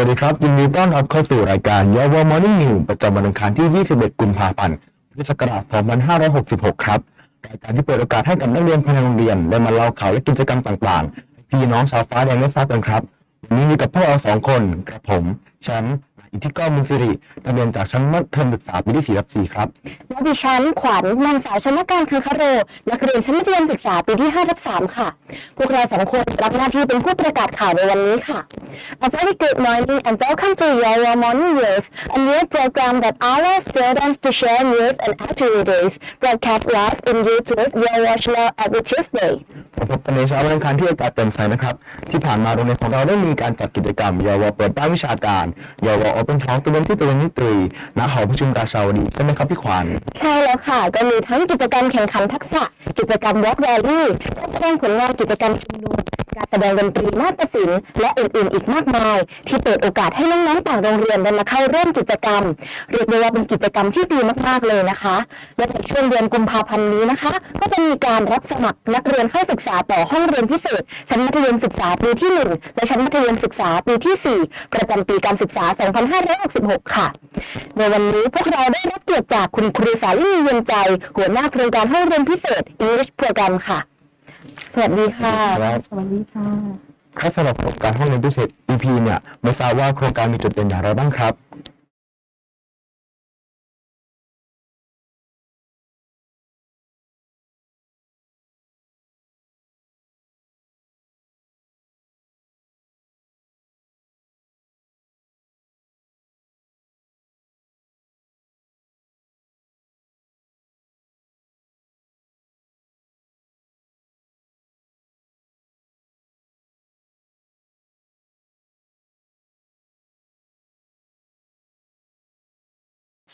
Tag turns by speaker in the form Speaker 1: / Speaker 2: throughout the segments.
Speaker 1: วัสดีครับยินดีต้อนรับเข้าสู่รายการยาวมอร์นิ่งนิวประจำวันอังคารที่ 21 กุมภาพันธ์ พุทธศักราช 2566 ครับ รายการที่เปิดโอกาสให้กับนักเรียนภายในโรงเรียนได้มาเล่าข่าวและกิจกรรมต่างๆ พี่น้องชาวฟ้าแดงได้ทราบกันครับ วันนี้มีกับพวกเราสองคนกับผมแชมป์ อิทธิกรมุนสิรินักเรียนจากชั้นมัธยมศึกษาปีที่4รับ4ครับ
Speaker 2: และดิฉันขวัญนางสาวชนการคังคโรนักเรียนชั้นมัธยมศึกษาปีที่5ทับ3ค่ะ พวกเราสองคนรับหน้าที่เป็นผู้ประกาศข่าวในวันนี้ค่ะ A very good morning and welcome to your morning news a new program that allows students to share news and activities broadcast live in YouTube via watch now every Tuesday
Speaker 1: พบกันในเช้าวันอังคารที่อากาศแจ่มใสนะครับ ที่ผ่านมาโรงเรียนของเราได้มีการจัดกิจกรรมเยาวเปิดบ้านวิชาการเยาวโอเป็นท้องตัวเรียนที่ตัวเรียนนิตรีณหอประชุมกาชาวดีใช่ไหมครับพี่ขวัญ
Speaker 2: ใช่แล้วค่ะ ก็มีทั้งกิจกรรมแข่งขันทักษะ กิจกรรมวอล์กแรลลี่การแสดงผลงานกิจกรรมชุมนุม การแสดงดนตรีนาฏศิลป์และอื่นๆ อีกมากมาย ที่เปิดโอกาสให้น้องๆต่างโรงเรียนได้มาเข้าร่วมกิจกรรม เรียกได้ว่าเป็นกิจกรรมที่ดีมากๆเลยนะคะ และในช่วงเดือนกุมภาพันธ์นี้นะคะ ก็จะมีการรับสมัครนักเรียนเข้าศึกษาต่อห้องเรียนพิเศษ ชั้นมัธยมศึกษาปีที่ 1 และชั้นมัธยมศึกษาปีที่ 4 ประจำปีการศึกษา 2566 ค่ะ ในวันนี้พวกเราได้รับเกียรติจากคุณครูสาลินีเย็นใจ หัวหน้าโครงการห้องเรียนพิเศษ English Program ค่ะ สวัสดีค่ะ
Speaker 1: ครับ
Speaker 2: สวัสดีค่ะ
Speaker 1: ครับสำหรับโครงการห้องเรียนพิเศษ EP เนี่ยไม่ทราบว่าโครงการมีจุดเด่นอย่างไรบ้างครับ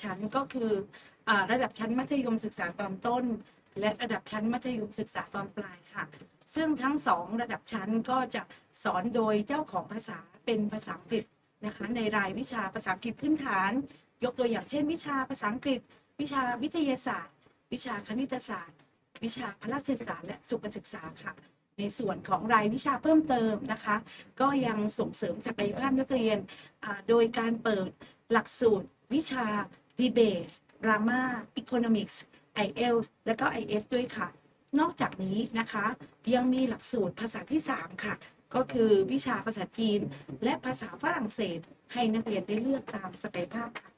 Speaker 3: ชั้นก็คืออระดับชั้นมัธยมศึกษาตอนต้น และระดับชั้นมัธยมศึกษาตอนปลายค่ะ ซึ่งทั้งสองระดับชั้นก็จะสอนโดยเจ้าของภาษาเป็นภาษาอังกฤษนะคะในรายวิชาภาษาอังกฤษพื้นฐาน ยกตัวอย่างเช่น วิชาภาษาอังกฤษ วิชาวิทยาศาสตร์ วิชาคณิตศาสตร์ วิชาพละศึกษาและสุขศึกษาค่ะในส่วนของรายวิชาเพิ่มเติมนะคะ ก็ยังส่งเสริมศักยภาพนักเรียน โดยการเปิดหลักสูตรวิชา Debate Drama Economics IELTS และก็ IS ด้วยค่ะ นอกจากนี้นะคะ ยังมีหลักสูตรภาษาที่ 3 ค่ะ ก็คือวิชาภาษาจีน และภาษาฝรั่งเศส ให้นักเรียนได้เลือกตามศักยภาพค่ะ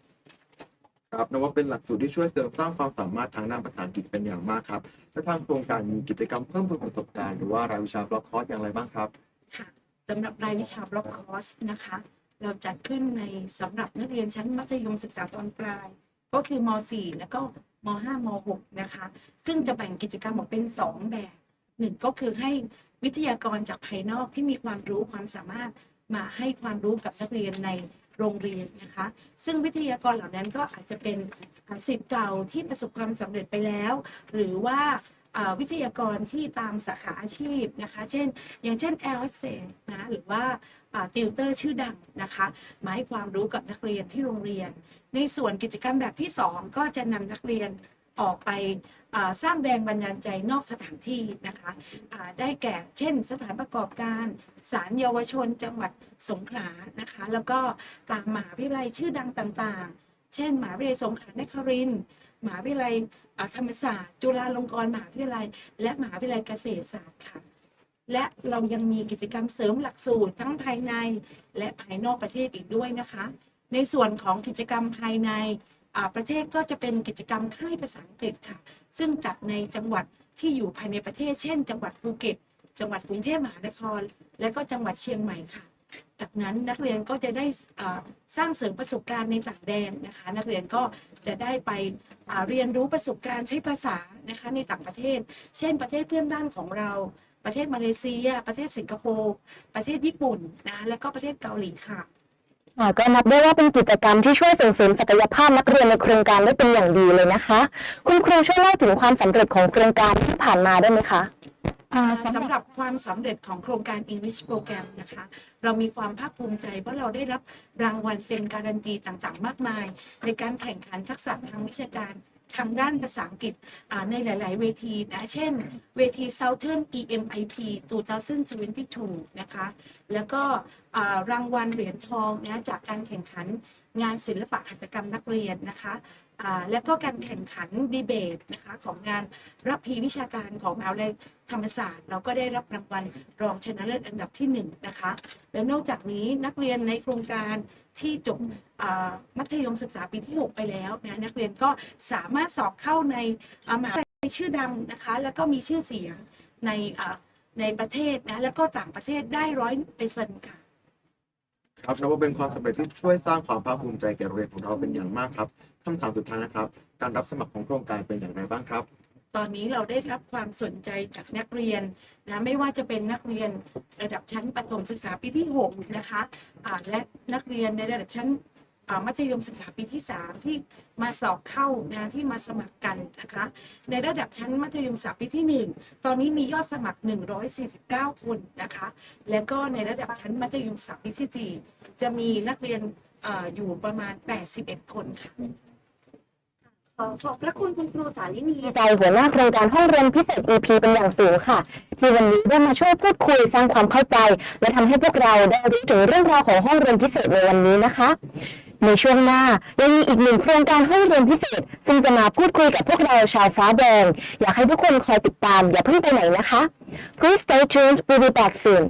Speaker 4: ครับนับว่าเป็นหลักสูตรที่ช่วยเสริมสร้างความสามารถทางด้านภาษาอังกฤษเป็นอย่างมากครับและทางโครงการมีกิจกรรมเพิ่มพูนประสบการณ์หรือว่ารายวิชาบล็อกคอร์สอย่างไรบ้างครับ
Speaker 3: ค่ะสำหรับรายวิชาบล็อกคอร์สนะคะ เราจัดขึ้นในสำหรับนักเรียนชั้นมัธยมศึกษาตอนปลาย ก็คือม .4 แล้วก็ม .5 ม .6 นะคะ ซึ่งจะแบ่งกิจกรรมออกเป็น 2 แบบหนึ่งก็คือให้วิทยากรจากภายนอกที่มีความรู้ความสามารถมาให้ความรู้กับนักเรียนในโรงเรียนนะคะ ซึ่งวิทยากรเหล่านั้นก็อาจจะเป็นอ่าศิษย์เก่าที่ประสบความสำเร็จไปแล้ว หรือว่าวิทยากรที่ตามสาขาอาชีพนะคะ เช่น อย่างเช่นแอลเซนนะ หรือว่า ติวเตอร์ชื่อดังนะคะมาให้ความรู้กับนักเรียนที่โรงเรียน ในส่วนกิจกรรมแบบที่ 2 ก็จะนำนักเรียนออกไปสร้างแรงบันดาลใจนอกสถานที่นะคะได้แก่เช่น สถานประกอบการศาลเยาวชนจังหวัดสงขลานะคะ แล้วก็ตามหมหาวิทยาลัยชื่อดังต่างๆ เช่นหมหาวิทยาลัยสงขลานครินทร์มหาวิทยาลัยธรรมศาสตร์ จุฬาลงกรณ์มหาวิทยาลัย และมหาวิทยาลัยเกษตรศาสตร์ค่ะ และเรายังมีกิจกรรมเสริมหลักสูตรทั้งภายในและภายนอกประเทศอีกด้วยนะคะ ในส่วนของกิจกรรมภายในประเทศก็จะเป็นกิจกรรมค่ายภาษาอังกฤษค่ะ ซึ่งจัดในจังหวัดที่อยู่ภายในประเทศ เช่น จังหวัดภูเก็ต จังหวัดกรุงเทพมหานคร และก็จังหวัดเชียงใหม่ค่ะ จากนั้นนักเรียนก็จะได้สร้างเสริมประสบการณ์ในต่างแดนนะคะ นักเรียนก็จะได้ไปเรียนรู้ประสบการณ์ใช้ภาษานะคะในต่างประเทศ เช่น ประเทศเพื่อนบ้านของเรา ประเทศมาเลเซีย ประเทศสิงคโปร์ประเทศญี่ปุ่นนะและก็ประเทศเกาหลีค่ะ
Speaker 2: อ่าก็นับได้ว่าเป็นกิจกรรมที่ช่วยส่งเสริมศักยภาพนักเรียนในโครงการได้เป็นอย่างดีเลยนะคะ คุณครูช่วยเล่าถึงความสำเร็จของโครงการที่ผ่านมาได้ไหมคะ
Speaker 3: อ่าสำหรับความสำเร็จของโครงการ English Program นะคะ เรามีความภาคภูมิใจเพราะเราได้รับรางวัลเป็นการันตีต่างๆ มากมาย ในการแข่งขันทักษะทางวิชาการ ทางด้านภาษาอังกฤษในหลาย ๆ เวทีนะ เช่น เวที Southern EMIT 2022 นะคะ แล้วก็รางวัลเหรียญทองนะจากการแข่งขันงานศิลปะหัตถกรรมนักเรียนนะคะ และก็การแข่งขันดีเบตนะคะของงานรับพีวิชาการของมหาวิทยาลัยธรรมศาสตร์ เราก็ได้รับรางวัลรองชนะเลิศอันดับที่หนึ่งนะคะและนอกจากนี้นักเรียนในโครงการที่จบมัธยมศึกษาปีที่ 6 ไปแล้วนะนักเรียนก็สามารถสอบเข้าในมหาวิทยาลัยชื่อดังนะคะ แล้วก็มีชื่อเสียงในในประเทศนะแล้วก็ต่างประเทศได้ร้อยเปอร์เซ็นต์ค่ะ
Speaker 4: ครับนับว่าเป็นความสำเร็จที่ช่วยสร้างความภาคภูมิใจแก่โรงเรียนของเราเป็นอย่างมากครับ คำถามสุดท้ายนะครับ การรับสมัครของโครงการเป็นอย่างไรบ้างครับ
Speaker 3: ตอนนี้เราได้รับความสนใจจากนักเรียนนะไม่ว่าจะเป็นนักเรียนระดับชั้นประถมศึกษาปีที่6นะคะอ่าและนักเรียนในระดับชั้นอ่ามัธยมศึกษาปีที่ 3 ที่มาสอบเข้านะที่มาสมัครกันนะคะ ในระดับชั้นมัธยมศึกษาปีที่ 1 ตอนนี้มียอดสมัคร 149 คนนะคะ แล้วก็ในระดับชั้นมัธยมศึกษาปีที่ 4 จะมีนักเรียนอาอยู่ประมาณ 81 คนค่ะ
Speaker 2: ขอขอบพระคุณคุณครูสาลินีใจหัวหน้าโครงการห้องเรียนพิเศษ EP เป็นอย่างสูงค่ะ ที่วันนี้ได้มาช่วยพูดคุยสร้างความเข้าใจ และทำให้พวกเราได้รู้ถึงเรื่องราวของห้องเรียนพิเศษในวันนี้นะคะ ในช่วงหน้ายังมีอีกหนึ่งโครงการห้องเรียนพิเศษ ซึ่งจะมาพูดคุยกับพวกเราชาวฟ้าแดง อยากให้ทุกคนคอยติดตาม อย่าเพิ่งไปไหนนะคะ Please stay tuned we'll be back soon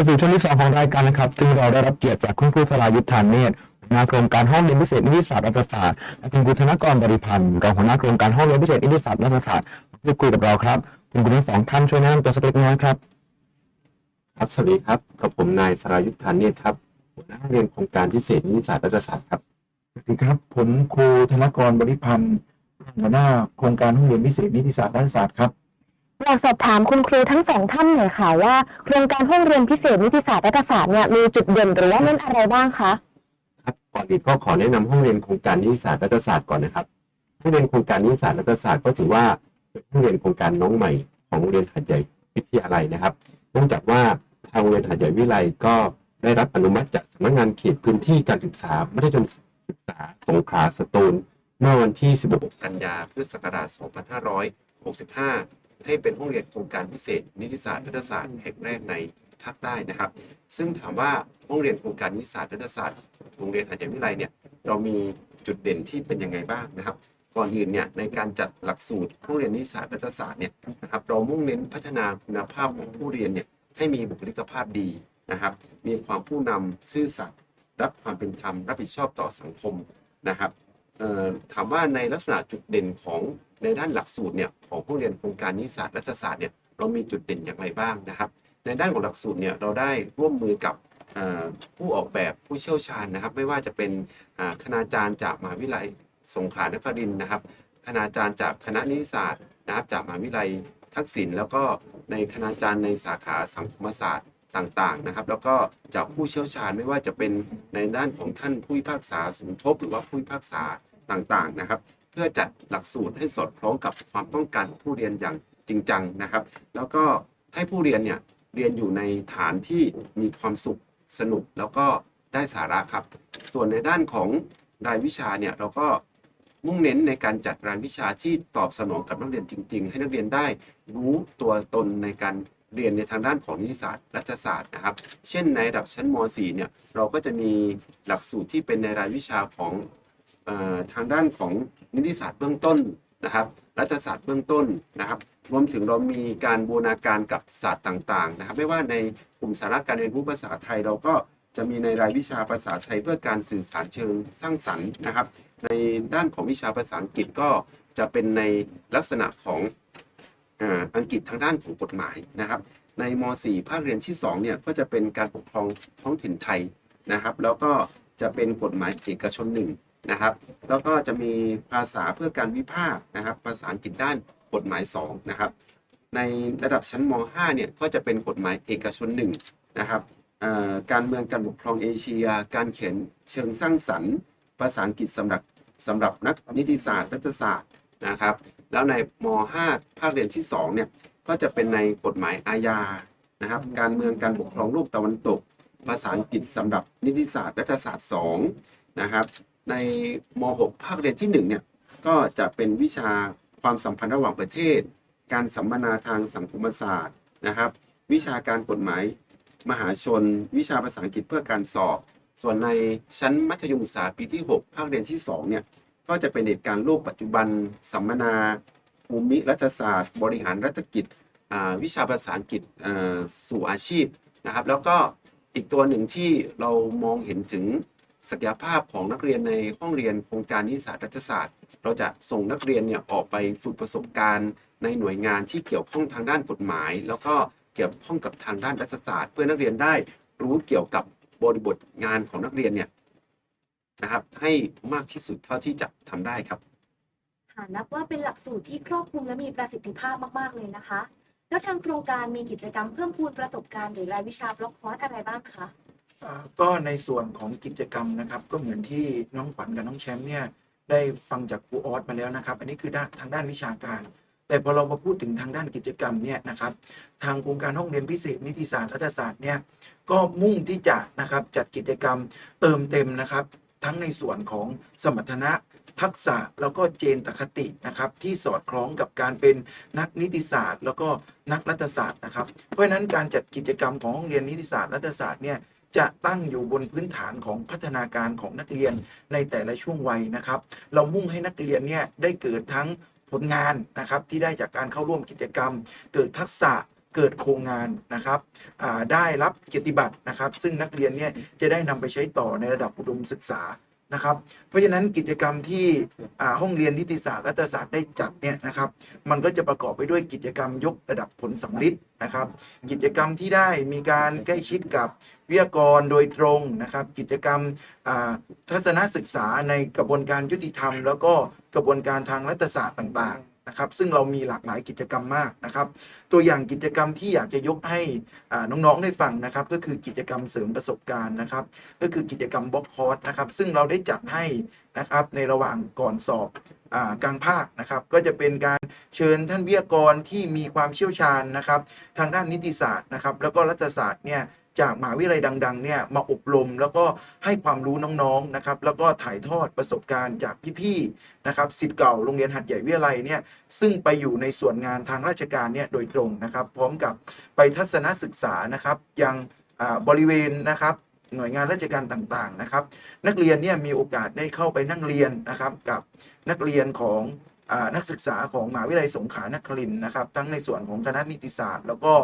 Speaker 1: เข้าสู่ช่วงที่สองของรายการนะครับ ซึ่งเราได้รับเกียรติจากคุณครูสรายุทธฐานเนตรหัวหน้าโครงการห้องเรียนพิเศษนิติศาสตร์รัฐศาสตร์และคุณครูธนกรบริพันธ์รองหัวหน้าโครงการห้องเรียนพิเศษนิติศาสตร์รัฐศาสตร์มาพูดคุยกับเราครับ คุณครูทั้งสองท่านช่วยแนะนำตัวสักเล็กน้อยครับ
Speaker 5: ครับ สวัสดีครับ กับผมนายสรายุทธธานเนตรครับ หัวหน้าเรียนโครงการพิเศษนิติศาสตร์รัฐศาสตร์ครับ
Speaker 6: สวัสดีครับ ผมครูธนกรบริพันธ์หัวหน้าโครงการห้องเรียนพิเศษนิติศาสตร์รัฐศาสตร์ครับ
Speaker 2: อยากสอบถามคุณครูทั้งสองท่านหน่อยค่ะว่าโครงการห้องเรียนพิเศษนิติศาสตร์รัฐศาสตร์เนี่ยมีจุดเด่นหรือว่าเน้นอะไรบ้างคะ
Speaker 5: ครับก่อนอื่นก็ขอแนะนำห้องเรียนโครงการนิติศาสตร์รัฐศาสตร์ก่อนนะครับห้องเรียนโครงการนิติศาสตร์รัฐศาสตร์ก็ถือว่าเป็นห้องเรียนโครงการน้องใหม่ของโรงเรียนหาดใหญ่วิทยาลัยนะครับเนื่องจากว่าทางโรงเรียนหาดใหญ่วิทยาลัยก็ได้รับอนุมัติจากสำนักงานเขตพื้นที่การศึกษามัธยมศึกษาสงขลาสตูลเมื่อวันที่ 16 กันยาพุทธศักราช 2565 ให้เป็นห้องเรียนโครงการพิเศษ นิติศาสตร์รัฐศาสตร์แห่งแรกในภาคใต้นะครับ ซึ่งถามว่าห้องเรียนโครงการนิติศาสตร์รัฐศาสตร์โรงเรียนหาดใหญ่วิทยาลัยเนี่ยเรามีจุดเด่นที่เป็นยังไงบ้างนะครับ ก่อนอื่นเนี่ยในการจัดหลักสูตรห้องเรียนนิติศาสตร์รัฐศาสตร์เนี่ยนะครับเรามุ่งเน้นพัฒนาคุณภาพของผู้เรียนเนี่ยให้มีบุคลิกภาพดีนะครับ มีความผู้นำซื่อสัตย์รับความเป็นธรรมรับผิดชอบต่อสังคมนะครับถามว่าในลักษณะจุดเด่นของ ในด้านหลักสูตรเนี่ยของห้เรียนโครงการนิติศาสตร์รัฐศาสตร์เนี่ยเรามีจุดเด่นอย่างไรบ้างนะครับ ในด้านของหลักสูตรเนี่ยเราได้ร่วมมือกับผู้ออกแบบผู้เชี่ยวชาญนะครับ ไม่ว่าจะเป็นคณาจารย์จากมหาวิทยาลัยสงขลานครินทร์นะครับคณาจารย์จากคณะนิติศาสตรนะครับจากมหาวิทยาลัยทักษิณแล้วก็ในคณาจารย์ในสาขาสังคมศาสตร์ต่างๆนะครับ แล้วก็จากผู้เชี่ยวชาญไม่ว่าจะเป็นในด้านของท่านผู้พิพากษาสมทบหรือว่าผู้พิพากษาต่างๆนะครับ เพื่อจัดหลักสูตรให้สอดคล้องกับความต้องการผู้เรียนอย่างจริงจังนะครับ แล้วก็ให้ผู้เรียนเนี่ยเรียนอยู่ในฐานที่มีความสุขสนุกแล้วก็ได้สาระครับ ส่วนในด้านของรายวิชาเนี่ยเราก็มุ่งเน้นในการจัดรายวิชาที่ตอบสนองกับนักเรียนจริง ๆ ให้นักเรียนได้รู้ตัวตนในการเรียนในทางด้านของนิติศาสตร์รัฐศาสตร์นะครับ เช่นในระดับชั้นม .4 เนี่ยเราก็จะมีหลักสูตรที่เป็นในรายวิชาของ ทางด้านของนิติศาสตร์เบื้องต้นนะครับ รัฐศาสตร์เบื้องต้นนะครับ รวมถึงเรามีการบูรณาการกับศาสตร์ต่างๆ นะครับ ไม่ว่าในกลุ่มสาระการเรียนรู้ภาษาไทยเราก็จะมีในรายวิชาภาษาไทยเพื่อการสื่อสารเชิงสร้างสรรค์นะครับ ในด้านของวิชาภาษาอังกฤษก็จะเป็นในลักษณะของอังกฤษทางด้านของกฎหมายนะครับ ในม .4 ภาคเรียนที่2เนี่ยก็จะเป็นการปกครองท้องถิ่นไทยนะครับ แล้วก็จะเป็นกฎหมายเอกชนหนึ่ง นะครับ แล้วก็จะมีภาษาเพื่อการวิพากษ์นะครับ ภาษาอังกฤษด้านกฎหมาย2นะครับ ในระดับชั้นม .5 เนี่ยก็จะเป็นกฎหมายเอกชนหนึ่งนะครับการเมืองการปกครองเอเชีย การเขียนเชิงสร้างสรรค์ ภาษาอังกฤษสำหรับสำหรับนักนิติศาสตร์รัฐศาสตร์นะครับ แล้วในม .5 ภาคเรียนที่2เนี่ยก็จะเป็นในกฎหมายอาญานะครับ การเมืองการปกครองโลกตะวันตก ภาษาอังกฤษสำหรับนิติศาสตร์รัฐศาสตร์2นะครับ ในม .6 ภาคเรียนที่ 1 เนี่ย ก็จะเป็นวิชาความสัมพันธ์ระหว่างประเทศ การสัมมนาทางสังคมศาสตร์นะครับ วิชาการกฎหมายมหาชน วิชาภาษาอังกฤษเพื่อการสอบ ส่วนในชั้นมัธยมศึกษาปีที่ 6 ภาคเรียนที่ 2 เนี่ย ก็จะเป็นเหตุการณ์โลกปัจจุบัน สัมมนา ภูมิรัฐศาสตร์ บริหารรัฐกิจ วิชาภาษาอังกฤษสู่อาชีพนะครับ แล้วก็อีกตัวหนึ่งที่เรามองเห็นถึง ศักยภาพของนักเรียนในห้องเรียนโครงการนิสสาสตร์รัฐศาสตร์ เราจะส่งนักเรียนเนี่ยออกไปฝึกประสบการณ์ ในหน่วยงานที่เกี่ยวข้องทางด้านกฎหมาย แล้วก็เกี่ยวข้องกับทางด้านรัฐศาสตร์ เพื่อนักเรียนได้รู้เกี่ยวกับบริบทงานของนักเรียนเนี่ยนะครับให้มากที่สุดเท่าที่จะทำได้ครับ
Speaker 7: ค่ะนับว่าเป็นหลักสูตรที่ครอบคลุมและมีประสิทธิภาพมากๆเลยนะคะ แล้วทางโครงการมีกิจกรรมเพิ่มพูนประสบการณ์หรือรายวิชาบล็อกคอร์สอะไรบ้างคะ
Speaker 6: ก็ในส่วนของกิจกรรมนะครับ ก็เหมือนที่น้องขวัญกับน้องแชมป์เนี่ยได้ฟังจากครูออสมาแล้วนะครับ อันนี้คือด้านทางด้านวิชาการ แต่พอเรามาพูดถึงทางด้านกิจกรรมเนี่ยนะครับ ทางโครงการห้องเรียนพิเศษนิติศาสตร์รัฐศาสตร์เนี่ยก็มุ่งที่จะนะครับจัดกิจกรรมเติมเต็มนะครับ ทั้งในส่วนของสมรรถนะทักษะแล้วก็เจนตคตินะครับที่สอดคล้องกับการเป็นนักนิติศาสตร์ แล้วก็นักรัฐศาสตร์นะครับ เพราะฉะนั้นการจัดกิจกรรมของห้องเรียนนิติศาสตร์รัฐศาสตร์เนี่ย จะตั้งอยู่บนพื้นฐานของพัฒนาการของนักเรียนในแต่ละช่วงวัยนะครับ เรามุ่งให้นักเรียนเนี่ยได้เกิดทั้งผลงานนะครับที่ได้จากการเข้าร่วมกิจกรรม เกิดทักษะเกิดโครงงานนะครับได้รับเกียรติบัตรนะครับ ซึ่งนักเรียนเนี่ยจะได้นำไปใช้ต่อในระดับอุดมศึกษา นะครับ เพราะฉะนั้นกิจกรรมที่อ่าห้องเรียนนิติศาสตร์รัฐศาสตร์ได้จัดเนี่ยนะครับ มันก็จะประกอบไปด้วยกิจกรรมยกระดับผลสำลิดนะครับ กิจกรรมที่ได้มีการใกล้ชิดกับวิทยากรโดยตรงนะครับ กิจกรรมอ่าทัศนศึกษาในกระบวนการยุติธรรม แล้วก็กระบวนการทางรัฐศาสตร์ต่างๆ นะครับซึ่งเรามีหลากหลายกิจกรรมมากนะครับ ตัวอย่างกิจกรรมที่อยากจะยกให้น้องๆได้ฟังนะครับ ก็คือกิจกรรมเสริมประสบการณ์นะครับ ก็คือกิจกรรมบล็อกคอร์สนะครับ ซึ่งเราได้จัดให้นะครับในระหว่างก่อนสอบอกลางภาคนะครับ ก็จะเป็นการเชิญท่านวิทยากรที่มีความเชี่ยวชาญนะครับ ทางด้านนิติศาสตร์นะครับ แล้วก็รัฐศาสตร์เนี่ย จากมหาวิทยาลัยดังๆเนี่ยมาอบรมแล้วก็ให้ความรู้น้องๆนะครับแล้วก็ถ่ายทอดประสบการณ์จากพี่ๆนะครับสิทธิ์เก่าโรงเรียนหัดใหญ่วิทยาลัยเนี่ยซึ่งไปอยู่ในส่วนงานทางราชการเนี่ยโดยตรงนะครับ พร้อมกับไปทัศนศึกษานะครับยังอ่าบริเวณนะครับหน่วยงานราชการต่างๆนะครับ นักเรียนเนี่ยมีโอกาสได้เข้าไปนั่งเรียนนะครับกับนักเรียนของอานักศึกษาของมหาวิทยาลัยสงขลานครินนะครับ ทั้งในส่วนของคณะนิติศาสตร์ แล้วก็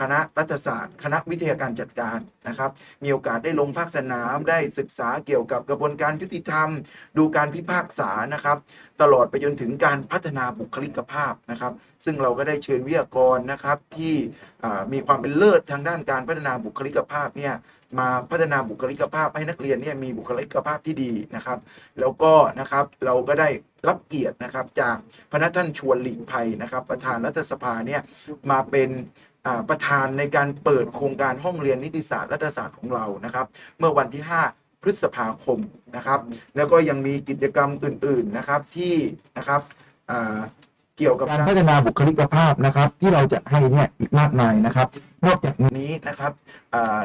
Speaker 6: คณะรัฐศาสตร์ คณะวิทยาการจัดการนะครับ มีโอกาสได้ลงภาคสนามได้ศึกษาเกี่ยวกับกระบวนการยุติธรรม ดูการพิพากษานะครับ ตลอดไปจนถึงการพัฒนาบุคลิกภาพนะครับ ซึ่งเราก็ได้เชิญวิทยากรนะครับที่มีความเป็นเลิศทางด้านการพัฒนาบุคลิกภาพเนี่ยมาพัฒนาบุคลิกภาพให้นักเรียนเนี่ยมีบุคลิกภาพที่ดีนะครับ แล้วก็นะครับเราก็ได้รับเกียรตินะครับจากพระนักท่านชวนหลีกภัยนะครับ ประธานรัฐสภาเนี่ยมาเป็น ประธานในการเปิดโครงการห้องเรียนนิติศาสตร์รัฐศาสตร์ของเรานะครับ เมื่อวันที่ 5 พฤษภาคมนะครับ แล้วก็ยังมีกิจกรรมอื่น ๆนะครับที่นะครับเกี่ยวกับ
Speaker 1: การพัฒนาบุคลิกภาพนะครับ ที่เราจะให้เนี่ยอีกมากมายนะครับ นอกจากนี้
Speaker 6: นะครับ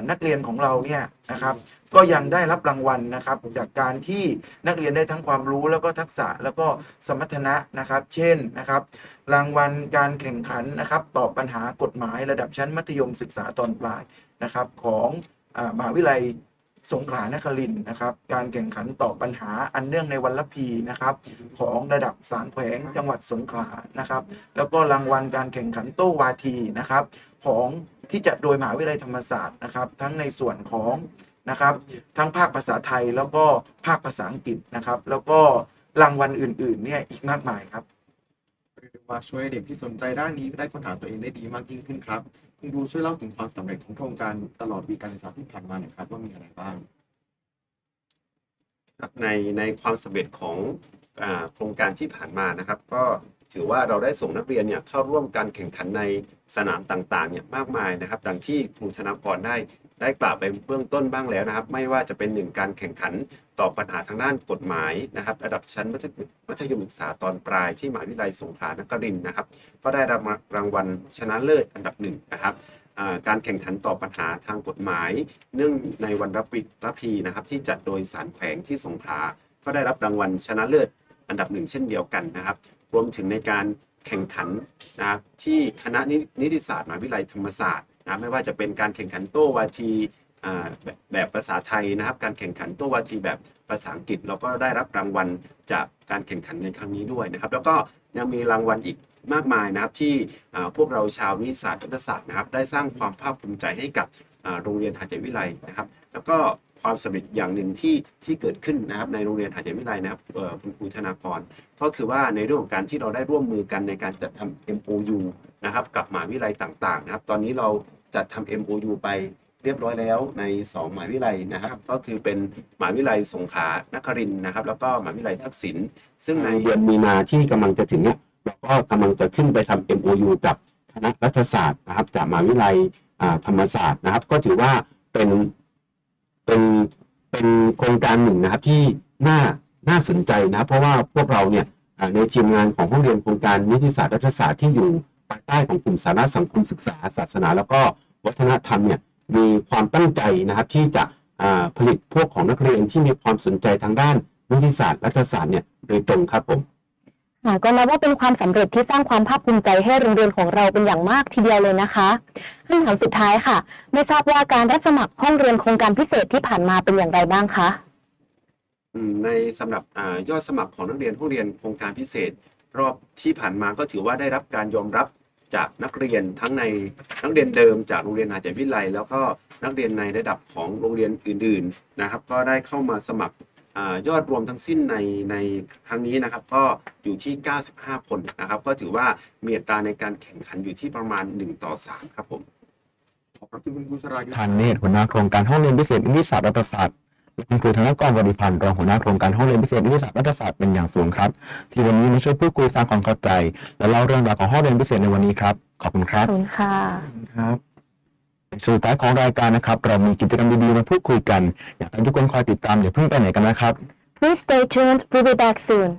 Speaker 6: นักเรียนของเราเนี่ยนะครับ ก็ยังได้รับรางวัลนะครับ จากการที่นักเรียนได้ทั้งความรู้แล้วก็ทักษะแล้วก็สมรรถนะนะครับ เช่นนะครับ รางวัลการแข่งขันนะครับตอบปัญหากฎหมายระดับชั้นมัธยมศึกษาตอนปลายนะครับ ของอมหาวิทยาลัยสงขลานครินนะครับ การแข่งขันตอบปัญหาอันเนื่องในวันละพีนะครับ ของระดับสารแขวงจังหวัดสงขลานะครับ แล้วก็รางวัลการแข่งขันโต้วาทีนะครับ ของที่จัดโดยมหาวิทยาลัยธรรมศาสตร์นะครับ ทั้งในส่วนของ นะครับ ทั้งภาคภาษาไทยแล้วก็ภาคภาษาอังกฤษนะครับ แล้วก็รางวัลอื่น ๆ เนี่ยอีกมากมายครับ
Speaker 4: เรียกได้ว่าช่วยให้เด็กที่สนใจด้านนี้ได้ค้นหาตัวเองได้ดีมากยิ่งขึ้นครับคุณครูช่วยเล่าถึงความสำเร็จของโครงการตลอดปีการศึกษาที่ผ่านมาหน่อยครับว่ามีอะไรบ้าง
Speaker 5: ครับในในความสำเร็จของอาโครงการที่ผ่านมานะครับ ก็ถือว่าเราได้ส่งนักเรียนเนี่ยเข้าร่วมการแข่งขันในสนามต่างๆเนี่ยมากมายนะครับ ดังที่ครูธนากรได้ ได้กล่าวไปเบื้องต้นบ้างแล้วนะครับ ไม่ว่าจะเป็นหนึ่งการแข่งขันต่อปัญหาทางด้านกฎหมายนะครับ ระดับชั้นมัธยมัธยมศึกษาตอนปลายที่มหาวิทยาลัยสงขลานครินนะครับ ก็ได้รับรางวัลชนะเลิศอันดับหนึ่งนะครับการแข่งขันต่อปัญหาทางกฎหมาย เนื่องในวันรับปิรับพีนะครับ ที่จัดโดยสารแขวงที่สงขลาก็ได้รับรางวัลชนะเลิศอันดับหนึ่งเช่นเดียวกันนะครับ รวมถึงในการแข่งขันนะครับที่คณะนิติศาสตร์มหาวิทยาลัยธรรมศาสตร์ นะไม่ว่าจะเป็นการแข่งขันโต้วาทีแบบภาษาไทยนะครับ การแข่งขันโต้วาทีแบบภาษาอังกฤษ เราก็ได้รับรางวัลจากการแข่งขันในครั้งนี้ด้วยนะครับ แล้วก็ยังมีรางวัลอีกมากมายนะครับที่พวกเราชาวนิติศาสตร์รัฐศาสตร์นะครับ ได้สร้างความภาคภูมิใจให้กับโรงเรียนหาดใหญ่วิไลนะครับ แล้วก็ความสำเร็จอย่างหนึ่งที่ที่เกิดขึ้นนะครับในโรงเรียนหาดใหญ่วิไลนะครับคุณครูธนากร ก็คือว่าในเรื่องของการที่เราได้ร่วมมือกันในการจัดทำ MOU นะครับกับมหาวิทยาลัยต่างๆนะครับ ตอนนี้เรา จัดทำ MOU ไปเรียบร้อยแล้วใน2มหาวิทยาลัยนะครับ ก็คือเป็นมหาวิทยาลัยสงขลานครินทร์นะครับ แล้วก็มหาวิทยาลัยทักษิณซึ่งในเดือนมีนาที่กำลังจะถึงเนี่ยเราก็กำลังจะขึ้นไปทำ MOU กับคณะรัฐศาสตร์นะครับ จากมหาวิทยาลัยอ่าธรรมศาสตร์นะครับ ก็ถือว่าเป็นเป็นเป็นโครงการหนึ่งนะครับที่น่าน่าสนใจนะเพราะว่าพวกเราเนี่ยอ่าในทีมงานของห้องเรียนโครงการนิติศาสตร์รัฐศาสตร์ที่อยู่ ภายใต้ของกลุ่มสาระสังคมศึกษา ศาสนา แล้วก็วัฒนธรรมเนี่ยมีความตั้งใจนะครับที่จะอ่าผลิตพวกของนักเรียนที่มีความสนใจทางด้านนิติศาสตร์รัฐศาสตร์เนี่ยโดยตรงครับผม
Speaker 2: ค่ะก็นับว่าเป็นความสำเร็จที่สร้างความภาคภูมิใจให้โรงเรียนของเราเป็นอย่างมากทีเดียวเลยนะคะคำถามสุดท้ายค่ะ ไม่ทราบว่าการรับสมัครห้องเรียนโครงการพิเศษที่ผ่านมาเป็นอย่างไรบ้างคะ
Speaker 5: อืมในสำหรับอายอดสมัครของนักเรียนผู้เรียนโครงการพิเศษ รอบที่ผ่านมาก็ถือว่าได้รับการยอมรับ จากนักเรียนทั้งในนักเรียนเดิมจากโรงเรียนอาจารย์วิไลแล้วก็นักเรียนในระดับของโรงเรียนอื่น ๆนะครับ ก็ได้เข้ามาสมัครอยอดรวมทั้งสิ้นในในครั้งนี้นะครับ ก็อยู่ที่ 95 คนนะครับ ก็ถือว่ามีอัตราในการแข่งขันอยู่ที่ประมาณ 1 ต่อ 3 ครับผม
Speaker 4: ขอบพระคุณคุณสรายุทธ
Speaker 1: ทานเนตรหัวหน้าโครงการห้องเรียนพิเศษนิติศาสตร์รัฐศาสตร์ คุณครูธนกรวริพันธ์รองหัวหน้าโครงการห้องเรียนพิเศษนิติศาสตร์รัฐศาสตร์เป็นอย่างสูงครับ ที่วันนี้มาช่วยพูดคุยสร้างความเข้าใจ และเล่าเรื่องราวของห้องเรียนพิเศษในวันนี้ครับ ขอบคุณครั
Speaker 2: ข
Speaker 1: บ
Speaker 2: อบคุณค่ะ
Speaker 6: ครับ
Speaker 1: สุดท้ายของรายการนะครับ เรามีกิจกรรมดีๆมาพูดคุยกัน อยากให้ทุกคนคอยติดตามอย่าเพิ่งไปไหนกันนะครับ
Speaker 2: Please stay tuned we'll be back soon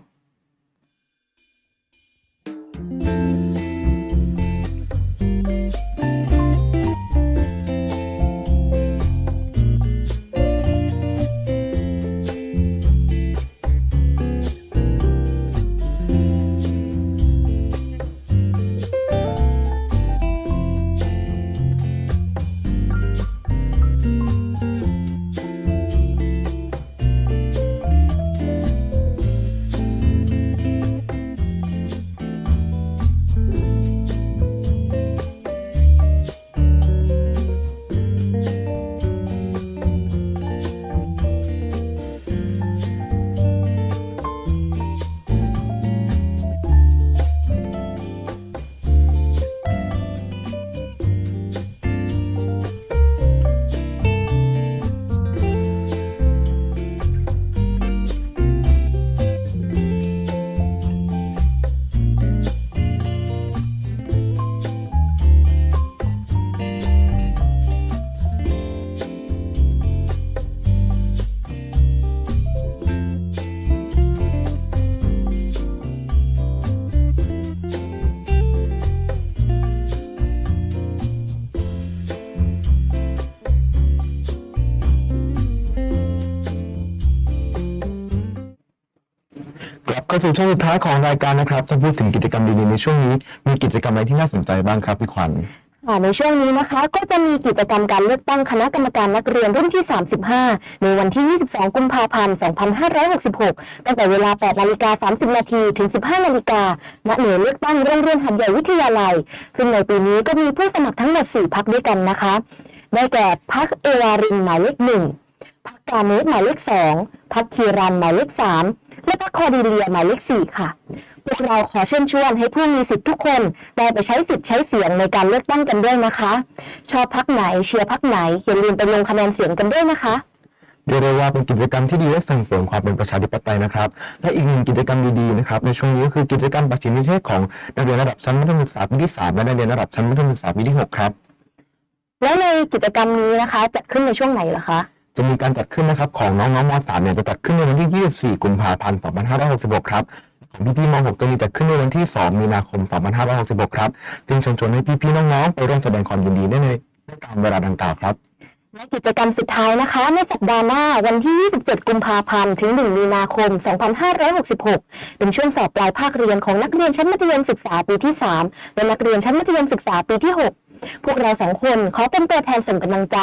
Speaker 1: สู่ช่วงสุดท้ายของรายการนะครับจะพูดถึงกิจกรรมดีๆในช่วงนี้ มีกิจกรรมอะไรที่น่าสนใจบ้างครับพี่ขวัญ
Speaker 2: ค่ะในช่วงนี้นะคะก็จะมีกิจกรรมการเลือกตั้งคณะกรรมการนักเรียนรุ่นที่ 35 ในวันที่ 22 กุมภาพันธ์ 2566 ตั้งแต่เวลา 8 นาฬิกา 30 นาทีถึง 15 นาฬิกาณหน่วยเลือกตั้งโรงเรียนหัดใหญ่วิทยาลัย ซึ่งในปีนี้ก็มีผู้สมัครทั้งหมด 4 พักด้วยกันนะคะ ได้แก่พักเอวารินหมายเลขหนึ่งพักกาเมสหมายเลขสองพักคีรันหมายเลขสาม และพักคอดีเลียหมายเลขสี่ค่ะ พวกเราขอเชิญชวนให้ผู้มีสิทธิ์ทุกคนได้ไปใช้สิทธิ์ใช้เสียงในการเลือกตั้งกันด้วยนะคะ ชอบพักไหนเชียร์พักไหนอย่าลืมไปลงคะแนนเสียงกันด้วยนะคะ
Speaker 1: เรียกได้ว่าเป็นกิจกรรมที่ดีและส่งเสริมความเป็นประชาธิปไตยนะครับ และอีกหนึ่งกิจกรรมดีๆนะครับในช่วงนี้ก็คือกิจกรรมประชิมนิเทศของนักเรียนระดับชั้นมัธยมศึกษาปีที่3และนักเรียนระดับชั้นมัธยมศึกษาปีที่6ครับ
Speaker 2: แล้วในกิจกรรมนี้นะคะจัดขึ้นในช่วงไหนเหรอคะ
Speaker 1: จะมีการจัดขึ้นนะครับของน้องๆม .3 เนี่ยจะจัดขึ้นในวันที่ 24 กุมภาพันธ์ 2566 ครับของพี่ๆม .6 จะมีจัดขึ้นในวันที่ 2 มีนาคม 2566 ครับซึ่งเชิญชวนให้พี่ๆน้องๆ ไปร่วมแสดงความยินดีได้ในตามเวลาดังกล่าวครับ
Speaker 2: และกิจกรรมสุดท้ายนะคะ ในสัปดาห์หน้าวันที่ 27 กุมภาพันธ์ ถึง 1 มีนาคม 2566 เป็นช่วงสอบปลายภาคเรียนของนักเรียนชั้นมัธยมศึกษาปีที่ 3 และนักเรียนชั้นมัธยมศึกษาปีที่ 6 พวกเราสองคนขอเป็นตัวแทนส่งกำลังใจ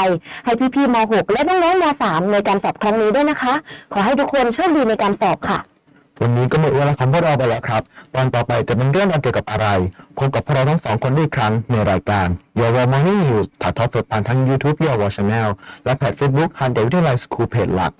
Speaker 2: ให้พี่ๆม .6 และน้องๆม .3 ในการสอบครั้งนี้ด้วยนะคะ ขอให้ทุกคนโชคดีในการสอบค่ะ
Speaker 1: วันนี้ก็หมดเวลาของพวกเราไปแล้วครับ ตอนต่อไปจะเป็นเรื่องราวเกี่ยวกับอะไรพบกับพวกเราทั้งสองคนได้อีกครั้งในรายการ y o u r Morning News ถ่ายทอดสดผ่านทั้ง YouTube y o u r Channel และแพจ Facebook ฮันเดวิทยาลัยสคูลเพจหลัก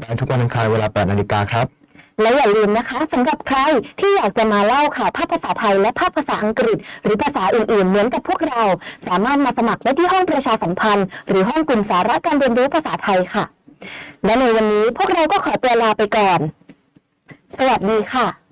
Speaker 1: ได้ทุกวันอังคารเวลา8นาฬิกาครับ
Speaker 2: และอย่าลืมนะคะสำหรับใครที่อยากจะมาเล่าข่าวภาพภาษาไทยและภาพภาษาอังกฤษ หรือภาษาอื่นๆ เหมือนกับพวกเรา สามารถมาสมัครได้ที่ห้องประชาสัมพันธ์ หรือห้องกลุ่มสาระการเรียนรู้ภาษาไทยค่ะ และในวันนี้พวกเราก็ขอตัวลาไปก่อน สวัสดีค่ะ